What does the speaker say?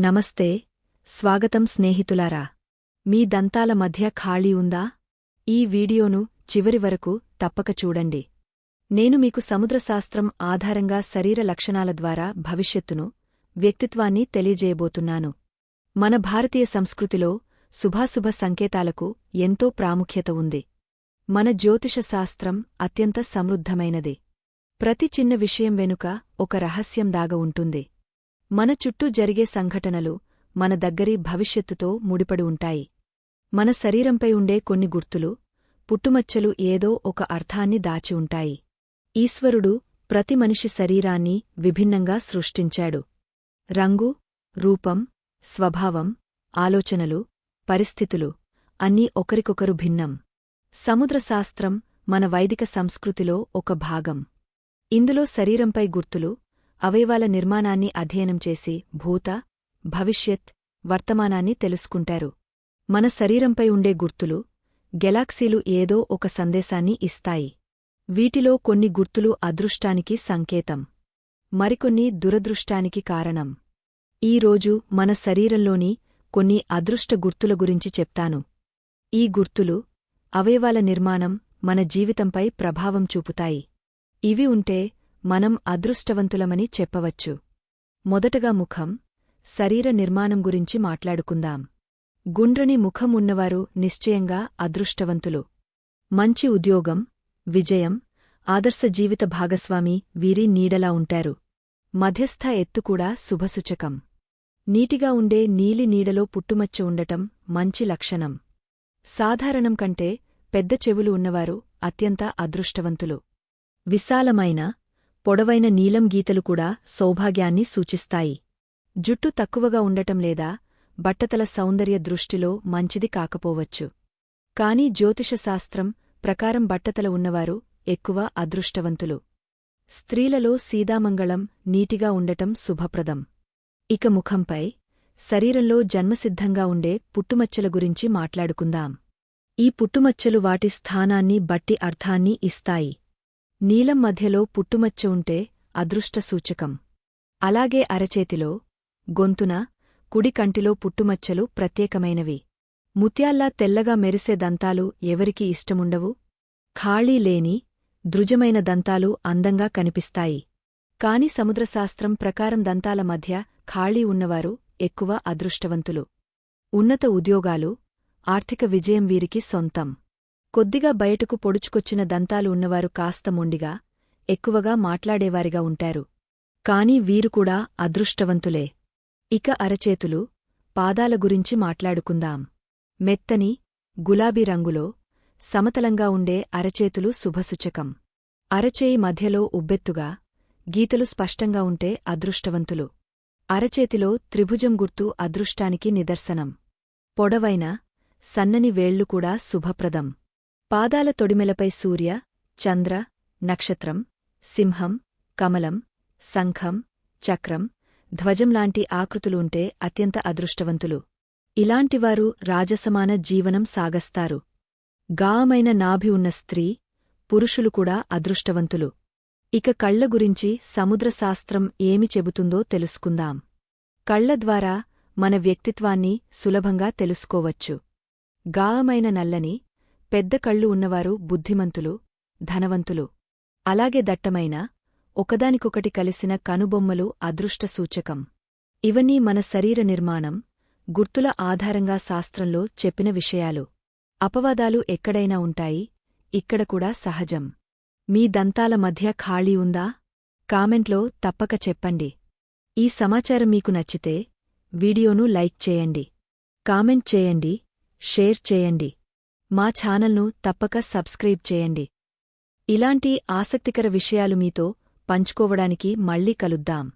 నమస్తే స్వాగతం స్నేహితులారా. మీ దంతాల మధ్య ఖాళీ ఉందా? ఈ వీడియోను చివరి వరకు తప్పక చూడండి. నేను మీకు సముద్రశాస్త్రం ఆధారంగా శరీర లక్షణాల ద్వారా భవిష్యత్తును వ్యక్తిత్వాన్ని తెలియజేయబోతున్నాను. మన భారతీయ సంస్కృతిలో శుభాశుభ సంకేతాలకు ఎంతో ప్రాముఖ్యత ఉంది. మన జ్యోతిషశాస్త్రం అత్యంత సమృద్ధమైనది. ప్రతి చిన్న విషయం వెనుక ఒక రహస్యం దాగ ఉంటుంది. మన చుట్టూ జరిగే సంఘటనలు మన దగ్గరి భవిష్యత్తుతో ముడిపడి ఉంటాయి. మన శరీరంపై ఉండే కొన్ని గుర్తులు పుట్టుమచ్చలు ఏదో ఒక అర్థాన్ని దాచి ఉంటాయి. ఈశ్వరుడు ప్రతి మనిషి శరీరాన్ని విభిన్నంగా సృష్టించాడు. రంగు రూపం స్వభావం ఆలోచనలు పరిస్థితులు అన్నీ ఒకరికొకరు భిన్నం. సముద్రశాస్త్రం మన వైదిక సంస్కృతిలో ఒక భాగం. ఇందులో శరీరంపై గుర్తులు అవయవాల నిర్మాణాన్ని అధ్యయనం చేసి భూత భవిష్యత్ వర్తమానాన్ని తెలుసుకుంటారు. మన శరీరంపై ఉండే గుర్తులు గెలాక్సీలు ఏదో ఒక సందేశాన్ని ఇస్తాయి. వీటిలో కొన్ని గుర్తులు అదృష్టానికి సంకేతం. మరికొన్ని దురదృష్టానికి కారణం. ఈరోజు మన శరీరంలోని కొన్ని అదృష్ట గుర్తుల గురించి చెప్తాను. ఈ గుర్తులు అవయవాల నిర్మాణం మన జీవితంపై ప్రభావం చూపుతాయి. ఇవి ఉంటే మనం అదృష్టవంతులమని చెప్పవచ్చు. మొదటగా ముఖం శరీర నిర్మాణం గురించి మాట్లాడుకుందాం. గుండ్రని ముఖం ఉన్నవారు నిశ్చయంగా అదృష్టవంతులు. మంచి ఉద్యోగం విజయం ఆదర్శ జీవిత భాగస్వామి వీరి నీడలా ఉంటారు. మధ్యస్థ ఎత్తుకూడా శుభసూచకం. నీటిగా ఉండే నీలి నీడలో పుట్టుమచ్చ ఉండటం మంచి లక్షణం. సాధారణం కంటే పెద్ద చెవులు ఉన్నవారు అత్యంత అదృష్టవంతులు. విశాలమైన పొడవైన నీలం గీతలు కూడా సౌభాగ్యాన్ని సూచిస్తాయి. జుట్టు తక్కువగా ఉండటం లేదా బట్టతల సౌందర్య దృష్టిలో మంచిది కాకపోవచ్చు. కాని జ్యోతిషశాస్త్రం ప్రకారం బట్టతల ఉన్నవారు ఎక్కువ అదృష్టవంతులు. స్త్రీలలో సీదామంగళం నీటిగా ఉండటం శుభప్రదం. ఇక ముఖంపై శరీరంలో జన్మసిద్ధంగా ఉండే పుట్టుమచ్చల గురించి మాట్లాడుకుందాం. ఈ పుట్టుమచ్చలు వాటి స్థానాన్ని బట్టి అర్థాన్ని ఇస్తాయి. నీలం మధ్యలో పుట్టుమచ్చ ఉంటే అదృష్ట సూచకం అలాగే అరచేతిలో గొంతున కుడి కంటిలో పుట్టుమచ్చలు ప్రత్యేకమైనవి. ముత్యాల్లా తెల్లగా మెరిసే దంతాలు ఎవరికి ఇష్టముండవు. ఖాళీ లేని దృజమైన దంతాలు అందంగా కనిపిస్తాయి. కాని సముద్రశాస్త్రం ప్రకారం దంతాల మధ్య ఖాళీ ఉన్నవారు ఎక్కువ అదృష్టవంతులు. ఉన్నత ఉద్యోగాలు ఆర్థిక విజయం వీరికి సొంతం. కొద్దిగా బయటకు పొడుచుకొచ్చిన దంతాలు ఉన్నవారు కాస్త మొండిగా ఎక్కువగా మాట్లాడేవారిగా ఉంటారు. కాని వీరుకూడా అదృష్టవంతులే. ఇక అరచేతులు పాదాల గురించి మాట్లాడుకుందాం. మెత్తని గులాబీ రంగులో సమతలంగా ఉండే అరచేతులు శుభసూచకం. అరచేయి మధ్యలో ఉబ్బెత్తుగా గీతలు స్పష్టంగా ఉంటే అదృష్టవంతులు. అరచేతిలో త్రిభుజం గుర్తు అదృష్టానికి నిదర్శనం. పొడవైన సన్నని వేళ్ళు కూడా శుభప్రదం. పాదాల తొడిమెలపై సూర్య చంద్ర నక్షత్రం సింహం కమలం శంఖం చక్రం ధ్వజంలాంటి ఆకృతులుంటే అత్యంత అదృష్టవంతులు. ఇలాంటివారు రాజసమాన జీవనం సాగస్తారు. గామైన నాభి ఉన్న స్త్రీ పురుషులు కూడా అదృష్టవంతులు. ఇక కళ్ళ గురించి సముద్రశాస్త్రం ఏమి చెబుతుందో తెలుసుకుందాం. కళ్ళ ద్వారా మన వ్యక్తిత్వాన్ని సులభంగా తెలుసుకోవచ్చు. గాయమైన నల్లని పెద్ద కళ్ళు ఉన్నవారు బుద్ధిమంతులు ధనవంతులు. అలాగే దట్టమైన ఒకదానికొకటి కలిసిన కనుబొమ్మలు అదృష్ట సూచకం ఇవన్నీ మన శరీర నిర్మాణం గుర్తుల ఆధారంగా శాస్త్రంలో చెప్పిన విషయాలు. అపవాదాలు ఎక్కడైనా ఉంటాయి ఇక్కడ కూడా సహజం. మీ దంతాల మధ్య ఖాళీ ఉందా? కామెంట్లో తప్పక చెప్పండి. ఈ సమాచారం మీకు నచ్చితే వీడియోను లైక్ చేయండి. కామెంట్ చేయండి షేర్ చేయండి. మా ఛానల్ను తప్పక సబ్స్క్రైబ్ చేయండి. ఇలాంటి ఆసక్తికర విషయాలు మీతో పంచుకోవడానికి మళ్ళీ కలుద్దాం.